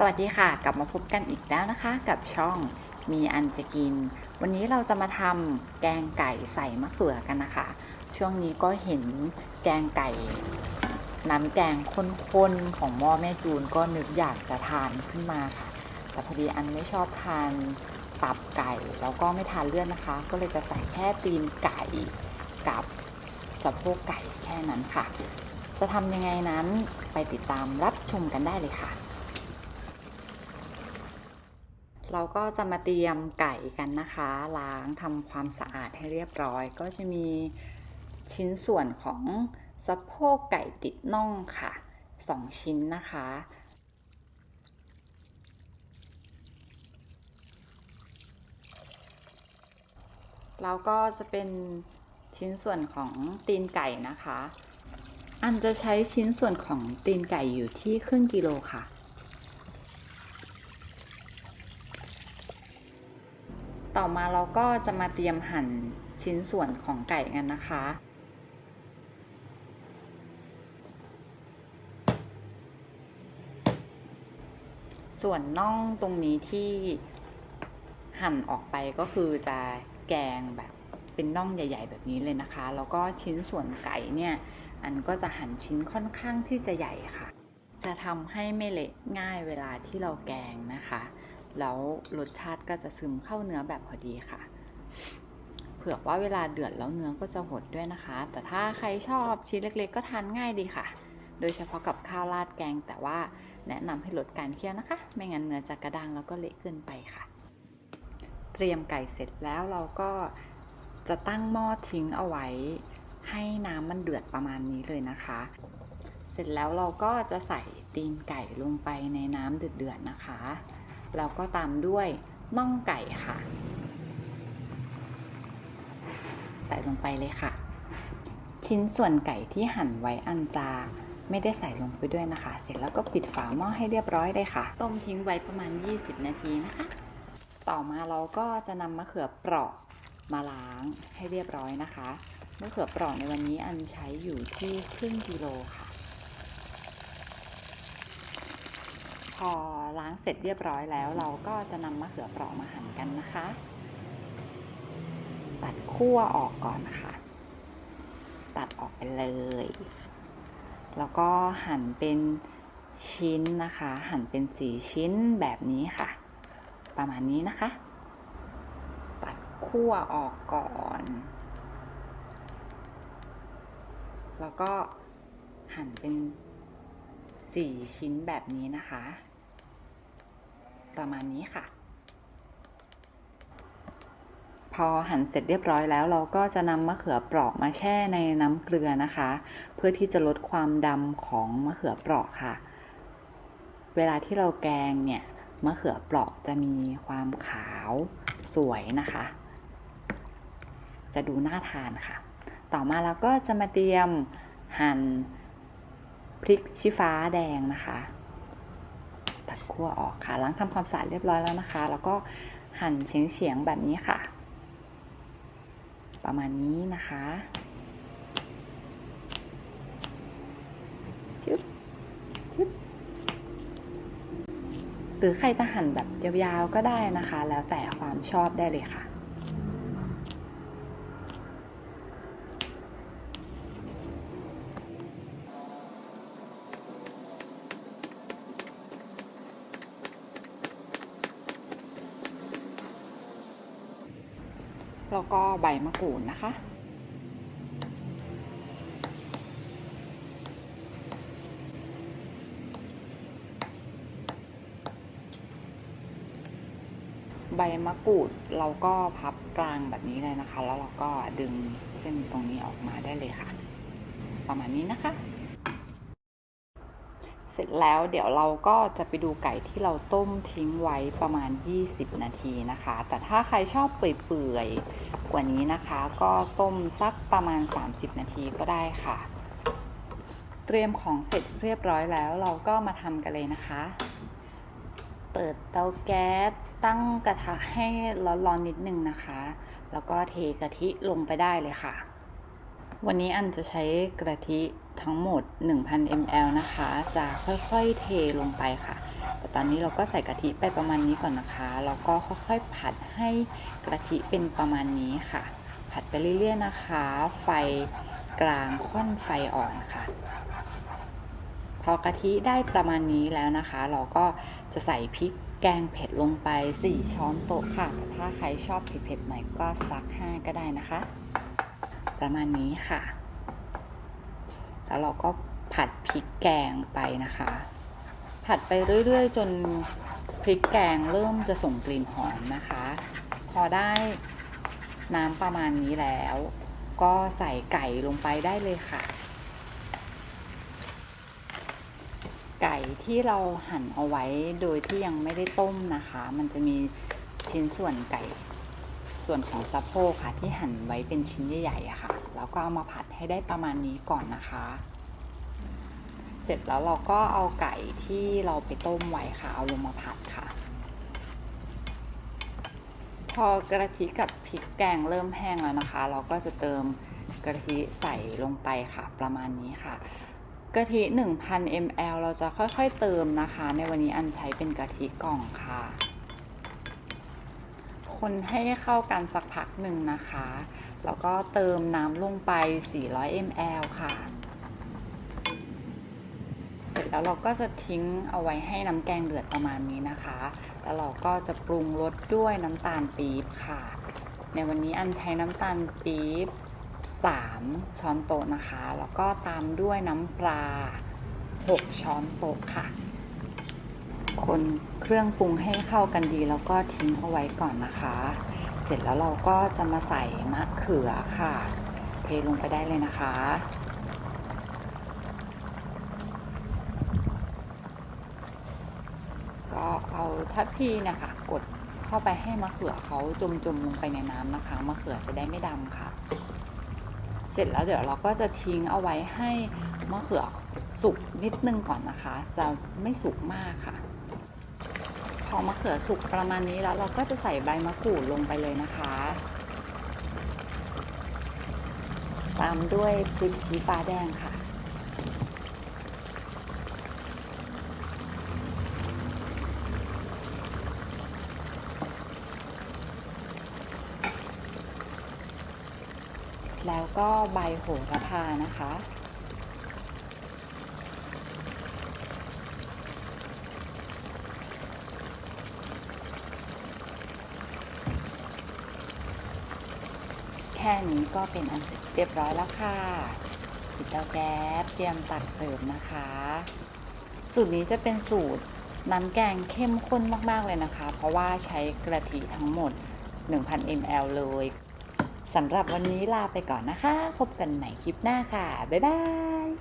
สวัสดีค่ะ กลับมาพบกันอีกแล้วนะคะ กับช่องมีอันจะกิน วันนี้เราจะมาทำแกงไก่ใส่มะเขือกันนะคะ ช่วงนี้ก็เห็นแกงไก่ น้ำแกงข้นๆของหม้อแม่จูนก็นึกอยากจะทานขึ้นมาค่ะ แต่พอดีอันไม่ชอบทานตับไก่แล้วก็ไม่ทานเลือดนะคะ ก็เลยจะใส่แค่ตีนไก่กับสะโพกไก่แค่นั้นค่ะ จะทำยังไงนั้นไปติดตามรับชมกันได้เลยค่ะ เราก็จะมาเตรียมไก่กันนะคะ ล้างทำความสะอาดให้เรียบร้อย ก็จะมีชิ้นส่วนของสะโพกไก่ติดน่องค่ะ 2 ชิ้นนะคะ แล้วก็จะเป็นชิ้นส่วนของตีนไก่นะคะ อันจะใช้ชิ้นส่วนของตีนไก่อยู่ที่ครึ่งกิโลค่ะ ต่อมาเราก็จะมาเตรียมหั่นชิ้นส่วนของไก่กันนะคะ ส่วนน่องตรงนี้ที่หั่นออกไปก็คือจะแกงแบบเป็นน่องใหญ่ ๆ แบบนี้เลยนะคะ แล้วก็ชิ้นส่วนไก่เนี่ย อันก็จะหั่นชิ้นค่อนข้างที่จะใหญ่ค่ะ จะทำให้ไม่เละง่ายเวลาที่เราแกงนะคะ แล้วรสชาติก็จะซึมเข้าเนื้อแบบพอดีค่ะ เผื่อว่าเวลาเดือดแล้วเนื้อก็จะหดด้วยนะคะ แต่ถ้าใครชอบชิ้นเล็กๆ ก็ทานง่ายดีค่ะ โดยเฉพาะกับข้าวราดแกง แต่ว่าแนะนำให้ลดการเคี่ยวนะคะ ไม่งั้นเนื้อจะกระด้างแล้วก็เละเกินไปค่ะ เตรียมไก่เสร็จแล้วเราก็จะตั้งหม้อทิ้งเอาไว้ ให้น้ำมันเดือดประมาณนี้เลยนะคะ เสร็จแล้วเราก็จะใส่ตีนไก่ลงไปในน้ำเดือดๆนะคะ แล้วก็ตามด้วยน่องไก่ค่ะ ใส่ลงไปเลยค่ะ ชิ้นส่วนไก่ที่หั่นไว้อันจาไม่ได้ใส่ลงไปด้วยนะคะ เสร็จแล้วก็ปิดฝาหม้อให้เรียบร้อยเลยค่ะ ต้มทิ้งไว้ประมาณ 20 นาทีนะคะ ต่อมาเราก็จะนำมะเขือเปราะมาล้างให้เรียบร้อยนะคะ มะเขือเปราะในวันนี้อันใช้อยู่ที่ครึ่งกิโลค่ะ พอ ล้างเสร็จเรียบร้อยแล้ว เราก็จะนำมะเขือเปราะมาหั่นกันนะคะ ตัดขั้วออกก่อนค่ะ ตัดออกไปเลย แล้วก็หั่นเป็นชิ้นนะคะ หั่นเป็นสีชิ้นแบบนี้ค่ะ ประมาณนี้นะคะ ตัดขั้วออกก่อน แล้วก็หั่นเป็นสี่ชิ้นแบบนี้นะคะ ประมาณนี้ค่ะ พอหั่นเสร็จเรียบร้อยแล้ว เราก็จะนำมะเขือเปราะมาแช่ในน้ำเกลือนะคะ เพื่อที่จะลดความดำของมะเขือเปราะค่ะ เวลาที่เราแกงเนี่ยมะเขือเปราะจะมีความขาวสวยนะคะ จะดูน่าทานค่ะ ต่อมาเราก็จะมาเตรียมหั่นพริกชี้ฟ้าแดงนะคะ ตัดขั้วออกค่ะ ล้างทำความสะอาดเรียบร้อยแล้วนะคะ แล้วก็หั่นเฉียงๆแบบนี้ค่ะ ประมาณนี้นะคะชึบชึบหรือใครจะหั่นแบบยาวๆก็ได้นะคะ แล้วแต่ความชอบได้เลยค่ะ แล้วก็ใบมะกรูดนะคะ ใบมะกรูดเราก็พับกลางแบบนี้เลยนะคะ แล้วเราก็ดึงเส้นตรงนี้ออกมาได้เลยค่ะ ประมาณนี้นะคะ สร็จแล้วเดี๋ยวเราก็จะไปดูไก่ที่เราต้มทิ้งไว้ประมาณ 20 นาทีนะคะ แต่ถ้าใครชอบเปื่อยๆ กว่านี้นะคะ ก็ต้มสักประมาณ 30 นาทีก็ได้ค่ะ เตรียมของเสร็จเรียบร้อยแล้วเราก็มาทำกันเลยนะคะ เปิดเตาแก๊สตั้งกระทะให้ร้อนๆนิดนึงนะคะ แล้วก็เทกะทิลงไปได้เลยค่ะ วันนี้อันจะใช้กะทิทั้งหมด 1,000 ml นะคะ จะค่อยๆเทลงไปค่ะ แต่ตอนนี้เราก็ใส่กะทิไปประมาณนี้ก่อนนะคะ แล้วก็ค่อยๆผัดให้กะทิเป็นประมาณนี้ค่ะ ผัดไปเรื่อยๆนะคะ ไฟกลางค่อนไฟอ่อนค่ะ พอกะทิได้ประมาณนี้แล้วนะคะ เราก็จะใส่พริกแกงเผ็ดลงไป 4 ช้อนโต๊ะค่ะ ถ้าใครชอบเผ็ดๆหน่อยก็สัก 5 ก็ได้นะคะ ประมาณนี้ค่ะ แล้วเราก็ผัดพริกแกงไปนะคะ ผัดไปเรื่อย ๆ จนพริกแกงเริ่มจะส่งกลิ่นหอมนะคะ พอได้น้ำประมาณนี้แล้ว ก็ใส่ไก่ลงไปได้เลยค่ะ ไก่ที่เราหั่นเอาไว้โดยที่ยังไม่ได้ต้มนะคะ มันจะมีชิ้นส่วนไก่ ส่วนของสะโพกค่ะที่หั่นไว้เป็นชิ้นใหญ่ๆค่ะ แล้วก็เอามาผัดให้ได้ประมาณนี้ก่อนนะคะ เสร็จแล้วเราก็เอาไก่ที่เราไปต้มไว้ค่ะ เอาลงมาผัดค่ะ พอกระทิกับพริกแกงเริ่มแห้งแล้วนะคะ เราก็จะเติมกะทิใส่ลงไปค่ะ ประมาณนี้ค่ะกะทิ 1,000 ml เราจะค่อยๆ เติมนะคะ ในวันนี้อันใช้เป็นกะทิกล่องค่ะ คนให้เข้ากันสักพักหนึ่งนะคะ แล้วก็เติมน้ำลงไป 400 ml ค่ะ เสร็จแล้วเราก็จะทิ้งเอาไว้ให้น้ำแกงเดือดประมาณนี้นะคะ แล้วเราก็จะปรุงรสด้วยน้ำตาลปี๊บค่ะ ในวันนี้อันใช้น้ำตาลปี๊บ 3 ช้อนโต๊ะนะคะ แล้วก็ตามด้วยน้ำปลา 6 ช้อนโต๊ะค่ะ คนเครื่องปรุงให้เข้ากันดี แล้วก็ทิ้งเอาไว้ก่อนนะคะ เสร็จแล้วเราก็จะมาใส่มะเขือค่ะ เทลงไปได้เลยนะคะก็เอาทัพพีนะคะ กดเข้าไปให้มะเขือเขาจมๆลงไปในน้ำนะคะมะเขือจะได้ไม่ดำค่ะ เสร็จแล้วเดี๋ยวเราก็จะทิ้งเอาไว้ให้มะเขือสุกนิดนึงก่อนนะคะ จะไม่สุกมากค่ะ พอมะเขือสุกประมาณนี้แล้วเราก็จะใส่ใบมะกรูดลงไปเลยนะคะ ตามด้วยพริกชี้ฟ้าแดงค่ะ แล้วก็ใบโหระพานะคะ แค่นี้ก็เป็นอันเสร็จเรียบร้อยแล้วค่ะปิดเตาแก๊สเตรียมตักเสิร์ฟนะคะ สูตรนี้จะเป็นสูตรน้ำแกงเข้มข้นมากๆเลยนะคะ เพราะว่าใช้กระทิทั้งหมด 1,000 ml เลยสำหรับวันนี้ลาไปก่อนนะคะ พบกันใหม่คลิปหน้าค่ะ บ๊ายบาย